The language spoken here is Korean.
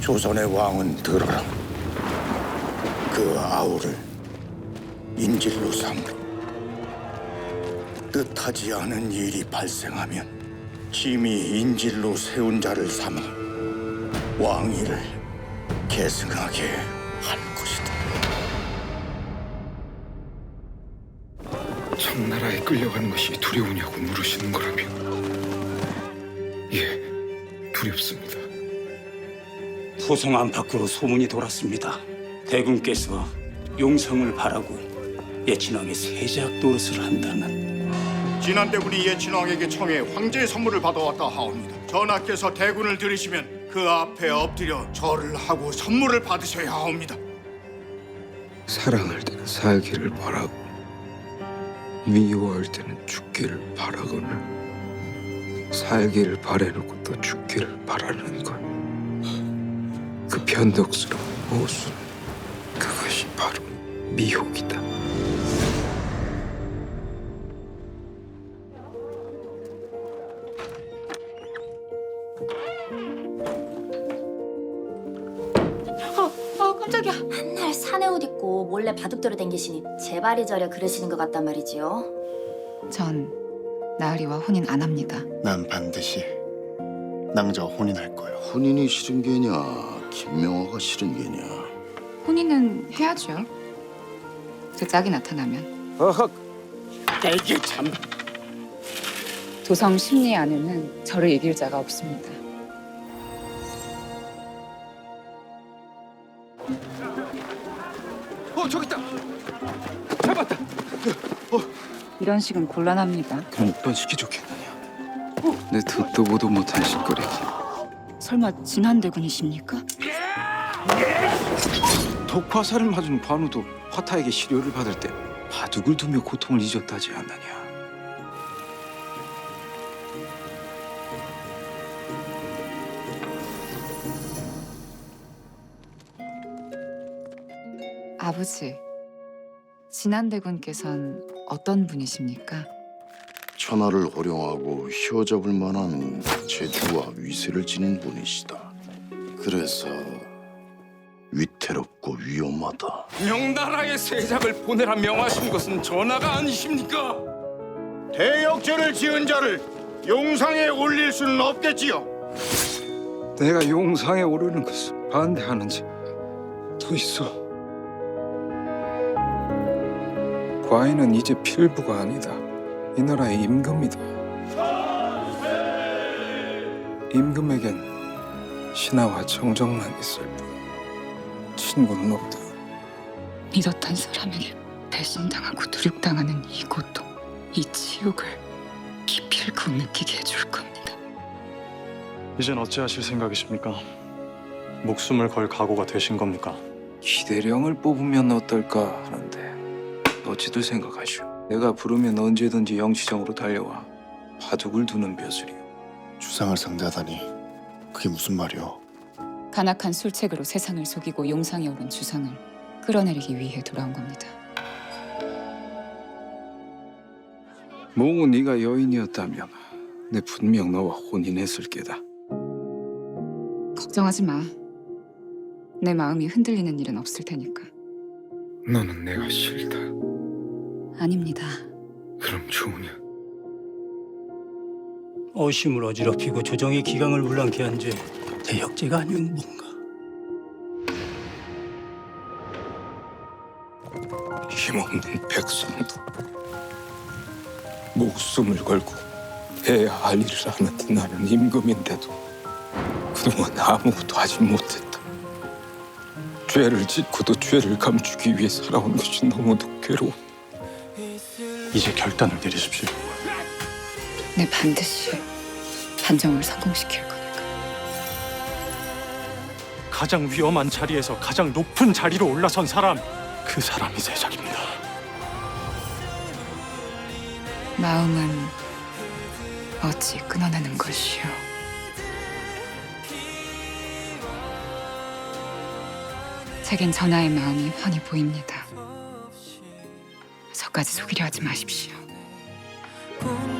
조선의 왕은 들어라. 그 아우를 인질로 삼으라. 뜻하지 않은 일이 발생하면 짐이 인질로 세운 자를 삼아 왕위를 계승하게 할 것이다. 청나라에 끌려가는 것이 두려우냐고 물으시는 거라면 예, 두렵습니다. 포성 안팎으로 소문이 돌았습니다. 대군께서 용성을 바라고 예친왕의 세작 노릇을 한다는 진안대군이 예친왕에게 청해 황제의 선물을 받아왔다 하옵니다. 전하께서 대군을 들으시면 그 앞에 엎드려 절을 하고 선물을 받으셔야 하옵니다. 사랑할 때는 살기를 바라고 미워할 때는 죽기를 바라거늘 살기를 바래놓고 또 죽기를 바라는 것. 그 변덕스러운 모순 그것이 바로 미혹이다. 어 깜짝이야 맨날 산에 옷 입고 몰래 바둑돌을 댕기시니 제발이 저려 그러시는 것 같단 말이지요 전 나으리와 혼인 안 합니다. 난 반드시 낭자와 혼인할 거야. 혼인이 싫은 게냐, 김명화가 싫은 게냐. 혼인은 해야죠. 그 짝이 나타나면. 어허 이게 참 도성 심리 안에는 저를 이길 자가 없습니다. 어 저기 있다. 잡았다. 이런 식은 곤란합니다. 그럼 어떤 식이 좋겠느냐? 내 듣도 보도 못한 짓거리. 설마 진한대군이십니까? 독화살을 맞은 관우도 화타에게 시료를 받을 때 바둑을 두며 고통을 잊었다지 않느냐? 아버지, 진한대군께선 어떤 분이십니까? 천하를 호령하고 휘어잡을 만한 재주와 위세를 지닌 분이시다. 그래서 위태롭고 위험하다. 명나라의 세작을 보내라 명하신 것은 전하가 아니십니까? 대역죄를 지은 자를 용상에 올릴 수는 없겠지요. 내가 용상에 오르는 것을 반대하는지 또 있어. 과인은 이제 필부가 아니다. 이 나라의 임금이다. 임금에겐 신하와 정정만 있을 뿐 친구는 없다. 믿었던 사람에게 배신당하고 두륙당하는 이 고통, 이 치욕을 깊이 고 느끼게 해줄 겁니다. 이젠 어찌하실 생각이십니까? 목숨을 걸 각오가 되신 겁니까? 기대령을 뽑으면 어떨까 하는데 어찌들 생각하시오? 내가 부르면 언제든지 영시정으로 달려와 바둑을 두는 벼슬이오. 주상을 상대하다니 그게 무슨 말이오? 간악한 술책으로 세상을 속이고 용상에 오른 주상을 끌어내리기 위해 돌아온 겁니다. 몽우 네가 여인이었다면 내 분명 너와 혼인했을 게다. 걱정하지 마. 내 마음이 흔들리는 일은 없을 테니까. 너는 내가 싫다. 아닙니다. 그럼 좋으냐? 어심을 어지럽히고 조정의 기강을 물랑케 한 죄 대역죄가 아니면 뭔가 힘없는 백성도 목숨을 걸고 해야 할 일을 하는 나는 임금인데도 그동안 아무것도 하지 못했다. 죄를 짓고도 죄를 감추기 위해 살아온 것이 너무도 괴로워. 이제 결단을 내리십시오. 내 반드시 반정을 성공시킬 거니까. 가장 위험한 자리에서 가장 높은 자리로 올라선 사람, 그 사람이 세작입니다. 마음은 어찌 끊어내는 것이오. 제겐 전하의 마음이 훤히 보입니다. 저까지 속이려 하지 마십시오. 꿈